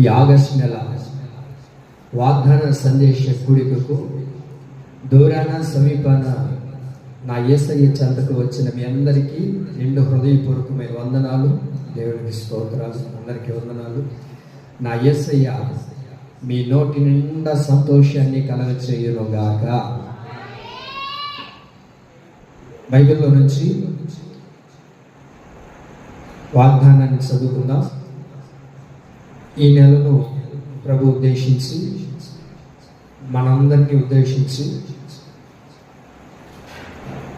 ఈ ఆగస్టు నెల వాగ్దాన సందేశ కూడికకు దూరాన సమీపాన నా ఏసయ్య చెంతకు వచ్చిన మీ అందరికీ నిండు హృదయపూర్వకమైన వందనాలు. దేవునికి స్తోత్రాలు. అందరికీ వందనాలు. నా ఏసయ్య మీ నోటి నిండా సంతోషాన్ని కలగచేయునుగాక బైబిల్లో నుంచి వాగ్దానాన్ని చదువుకుందాం. ఈ నెలను ప్రభు ఉద్దేశించి మనందరినీ ఉద్దేశించి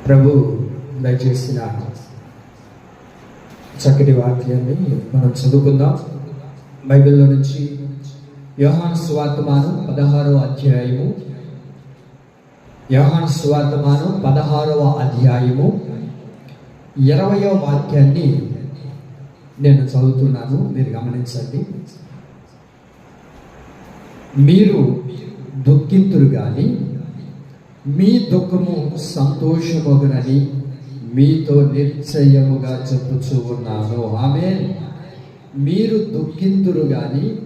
ప్రభు దయచేసిన చక్కటి వాక్యాన్ని మనం చదువుకుందాం. బైబిల్లో నుంచి యోహాను స్వార్థమానం పదహారవ అధ్యాయము. యోహాను స్వార్థమానం పదహారవ అధ్యాయము. ఇరవయో వాక్యాన్ని నేను చదువుతున్నాను. మీరు గమనించండి. మీరు దుఃఖింతురు కానీ మీ దుఃఖము సంతోషమగునని మీతో నిశ్చయముగా చెప్పుచూ ఉన్నాను. ఆమె మీరు దుఃఖింతురు కానీ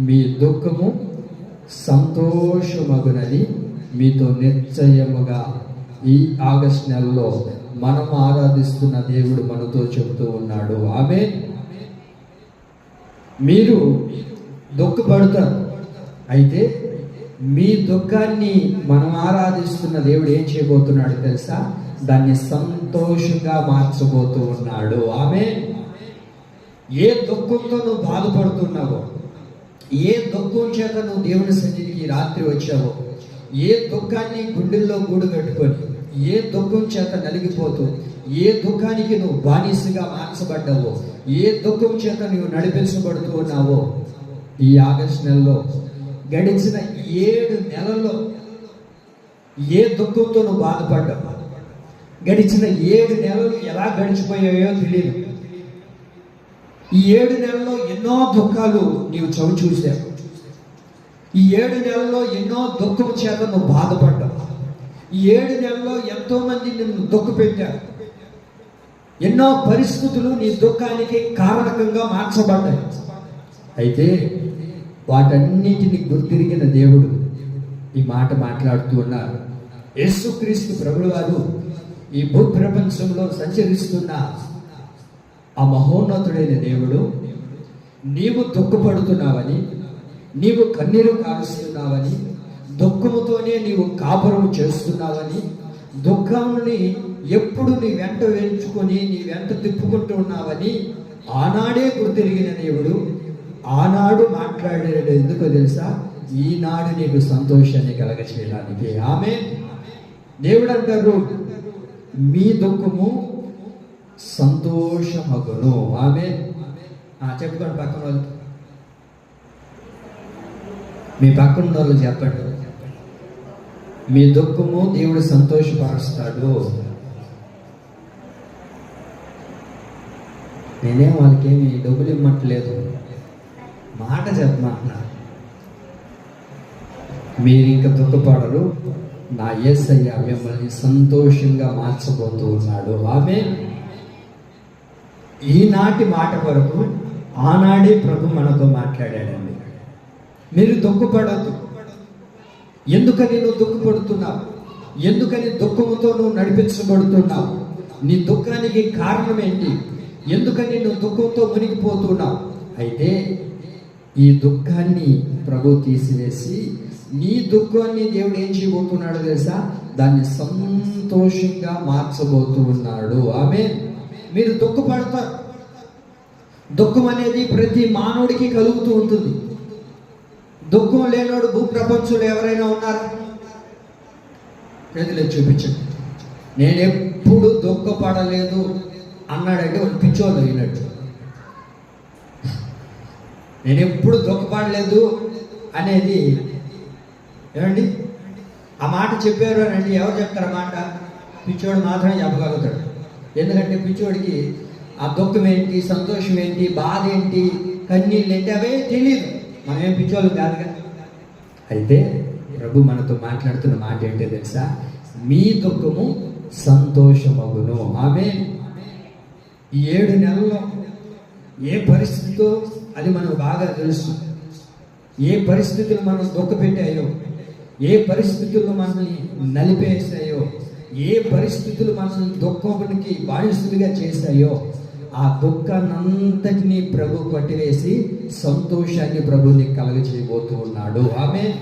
మీ దుఃఖము సంతోషమగునని మీతో నిశ్చయముగా ఈ ఆగస్ట్ నెలలో మనం ఆరాధిస్తున్న దేవుడు మనతో చెబుతూ ఉన్నాడు. ఆమె మీరు దుఃఖపడతారు. అయితే మీ దుఃఖాన్ని మనం ఆరాధిస్తున్న దేవుడు ఏం చేయబోతున్నాడు తెలుసా? దాన్ని సంతోషంగా మార్చబోతూ ఉన్నాడు. ఆమె ఏ దుఃఖంతో నువ్వు బాధపడుతున్నావో ఏ దుఃఖం చేత నువ్వు దేవుని సన్నిధికి రాత్రి వచ్చావో ఏ దుఃఖాన్ని గుండెల్లో గూడు కట్టుకొని ఏ దుఃఖం చేత నలిగిపోతూ ఏ దుఃఖానికి నువ్వు బానిసగా మార్చబడ్డావో ఏ దుఃఖం చేత నువ్వు నడిపించబడుతూ ఉన్నావో ఈ ఆగస్ట్ నెలలో గడిచిన ఏడు నెలల్లో ఏ దుఃఖంతో నువ్వు బాధపడ్డావు? గడిచిన ఏడు నెలలు ఎలా గడిచిపోయాయో తెలియదు ఈ ఏడు నెలల్లో ఎన్నో దుఃఖాలు నీవు చవి చూశావు. ఈ ఏడు నెలల్లో ఎన్నో దుఃఖం చేత నువ్వు బాధపడ్డావు. ఈ ఏడు నెలల్లో ఎంతో మంది నిన్ను దుఃఖ పెట్టారు. ఎన్నో పరిస్థితులు నీ దుఃఖానికి కారణకంగా మార్చబడ్డాయి. అయితే వాటన్నిటిని గుర్తిరిగిన దేవుడు ఈ మాట మాట్లాడుతూ ఉన్నారు. యేసుక్రీస్తు ప్రభుడు వారు ఈ భూ ప్రపంచంలో సంచరిస్తున్న ఆ మహోన్నతుడైన దేవుడు. నీవు దుఃఖపడుతున్నావని నీవు కన్నీరు కారుస్తున్నావని దుఃఖముతోనే నీవు కాపురం చేస్తున్నావని దుఃఖముని ఎప్పుడు నీ వెంట వెంచుకొని నీ వెంట తిప్పుకుంటూ ఉన్నావని ఆనాడే గుర్తిరిగిన దేవుడు ఆనాడు మాట మాట్లాడేది ఎందుకో తెలుసా? ఈనాడు నీకు సంతోషాన్ని కలగచేయడానికి ఆమె దేవుడు అంటారు మీ దుఃఖము సంతోషమగును. ఆమె చెప్పుకోండి పక్కన వాళ్ళు. మీ పక్కన వాళ్ళు చెప్పండి. మీ దుఃఖము దేవుడు సంతోషపరుస్తాడు. నేనేం వాళ్ళకేమి డబ్బులు ఇవ్వట్లేదు. మాట చెప్తున్నా మీరు ఇంకా దుఃఖపడరు నా ఏసయ్య మిమ్మల్ని సంతోషంగా మార్చబోతూ ఉన్నాడు. ఆమె ఈనాటి మాట వరకు ఆనాడే ప్రభు మనతో మాట్లాడాడండి. మీరు దుఃఖపడద్దు ఎందుకని నువ్వు దుఃఖపడుతున్నావు ఎందుకని దుఃఖముతో నువ్వు నడిపించబడుతున్నావు? నీ దుఃఖానికి కారణం ఏంటి? ఎందుకని నువ్వు దుఃఖంతో మునిగిపోతున్నావు? అయితే ఈ దుఃఖాన్ని ప్రభు తీసివేసి నీ దుఃఖాన్ని దేవుడు ఏం చేయబోతున్నాడు తెలుసా? దాన్ని సంతోషంగా మార్చబోతూ ఉన్నాడు. ఆమె మీరు దుఃఖపడతారు. దుఃఖం అనేది ప్రతి మానవుడికి కలుగుతూ ఉంటుంది. దుఃఖం లేనోడు భూప్రపంచంలో ఎవరైనా ఉన్నారా? చేతులు చూపించండి. నేను ఎప్పుడు దుఃఖపడలేదు అన్నాడంటే ఒక పిచ్చోళ్ళు అయినట్టు. నేను ఎప్పుడు దుఃఖపడలేదు అనేది ఏమండి? ఆ మాట చెప్పారు అని అంటే ఎవరు చెప్తారు ఆ మాట? పిచ్చోడు మాత్రమే చెప్పగలుగుతాడు. ఎందుకంటే పిచ్చోడికి ఆ దుఃఖం ఏంటి సంతోషం ఏంటి బాధ ఏంటి కన్నీళ్ళు ఏంటి అవే తెలియదు మనమేం పిచ్చోళ్ళు కాదుగా. అయితే ప్రభు మనతో మాట్లాడుతున్న మాట ఏంటో తెలుసా? మీ దుఃఖము సంతోషమగును. ఆమె ఈ ఏడు నెలల్లో ఏ పరిస్థితితో అది మనకు బాగా తెలుసు? ఏ పరిస్థితులు మనం దుఃఖపెట్టాయో ఏ పరిస్థితుల్లో మనల్ని నలిపేసాయో ఏ పరిస్థితులు మనల్ని దుఃఖానికి బానిసులుగా చేశాయో? ఆ దుఃఖాన్నంతటినీ ప్రభు పట్టివేసి సంతోషాన్ని ప్రభు నీకు కలగ చేయబోతూ ఉన్నాడు. ఆమె